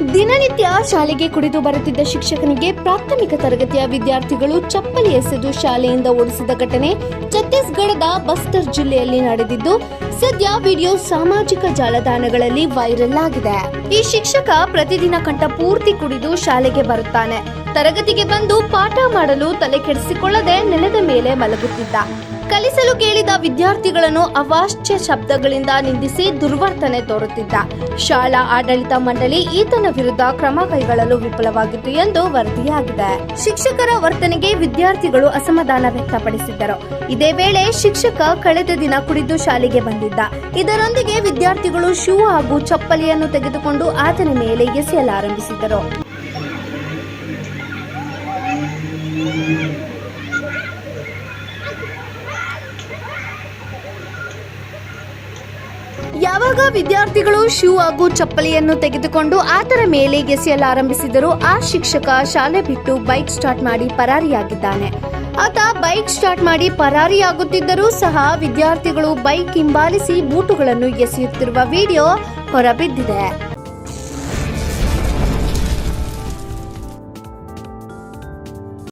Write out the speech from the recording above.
ದಿನನಿತ್ಯ ಶಾಲೆಗೆ ಕುಡಿದು ಬರುತ್ತಿದ್ದ ಶಿಕ್ಷಕನಿಗೆ ಪ್ರಾಥಮಿಕ ತರಗತಿಯ ವಿದ್ಯಾರ್ಥಿಗಳು ಚಪ್ಪಲಿ ಎಸೆದು ಶಾಲೆಯಿಂದ ಓಡಿಸಿದ ಘಟನೆ ಛತ್ತೀಸ್ಗಢದ ಬಸ್ತರ್ ಜಿಲ್ಲೆಯಲ್ಲಿ ನಡೆದಿದ್ದು, ಸದ್ಯ ವಿಡಿಯೋ ಸಾಮಾಜಿಕ ಜಾಲತಾಣಗಳಲ್ಲಿ ವೈರಲ್ ಆಗಿದೆ. ಈ ಶಿಕ್ಷಕ ಪ್ರತಿದಿನ ಕಂಠ ಪೂರ್ತಿ ಕುಡಿದು ಶಾಲೆಗೆ ಬರುತ್ತಾನೆ. ತರಗತಿಗೆ ಬಂದು ಪಾಠ ಮಾಡಲು ತಲೆ ಕೆಡಿಸಿಕೊಳ್ಳದೆ ನೆಲದ ಮೇಲೆ ಮಲಗುತ್ತಿದ್ದ. ಕಲಿಸಲು ಕೇಳಿದ ವಿದ್ಯಾರ್ಥಿಗಳನ್ನು ಅವಾಚ್ಯ ಶಬ್ದಗಳಿಂದ ನಿಂದಿಸಿ ದುರ್ವರ್ತನೆ ತೋರುತ್ತಿದ್ದ. ಶಾಲಾ ಆಡಳಿತ ಮಂಡಳಿ ಈತನ ವಿರುದ್ಧ ಕ್ರಮ ಕೈಗೊಳ್ಳಲು ವಿಫಲವಾಗಿತ್ತು ಎಂದು ವರದಿಯಾಗಿದೆ. ಶಿಕ್ಷಕರ ವರ್ತನೆಗೆ ವಿದ್ಯಾರ್ಥಿಗಳು ಅಸಮಾಧಾನ ವ್ಯಕ್ತಪಡಿಸಿದ್ದರು. ಇದೇ ವೇಳೆ ಶಿಕ್ಷಕ ಕಳೆದ ದಿನ ಕುಡಿದು ಶಾಲೆಗೆ ಬಂದಿದ್ದ. ಇದರೊಂದಿಗೆ ವಿದ್ಯಾರ್ಥಿಗಳು ಶೂ ಹಾಗೂ ಚಪ್ಪಲಿಯನ್ನು ತೆಗೆದುಕೊಂಡು ಆತನ ಮೇಲೆ ಎಸೆಯಲಾರಂಭಿಸಿದರು ಯಾವಾಗ ವಿದ್ಯಾರ್ಥಿಗಳು ಶೂ ಹಾಗೂ ಚಪ್ಪಲಿಯನ್ನು ತೆಗೆದುಕೊಂಡು ಆತನ ಮೇಲೆ ಎಸೆಯಲಾರಂಭಿಸಿದರು ಆ ಶಿಕ್ಷಕ ಶಾಲೆ ಬಿಟ್ಟು ಬೈಕ್ ಸ್ಟಾರ್ಟ್ ಮಾಡಿ ಪರಾರಿಯಾಗಿದ್ದಾನೆ. ಆತ ಬೈಕ್ ಸ್ಟಾರ್ಟ್ ಮಾಡಿ ಪರಾರಿಯಾಗುತ್ತಿದ್ದರೂ ಸಹ ವಿದ್ಯಾರ್ಥಿಗಳು ಬೈಕ್ ಹಿಂಬಾಲಿಸಿ ಬೂಟುಗಳನ್ನು ಎಸೆಯುತ್ತಿರುವ ವಿಡಿಯೋ ಹೊರಬಿದ್ದಿದೆ.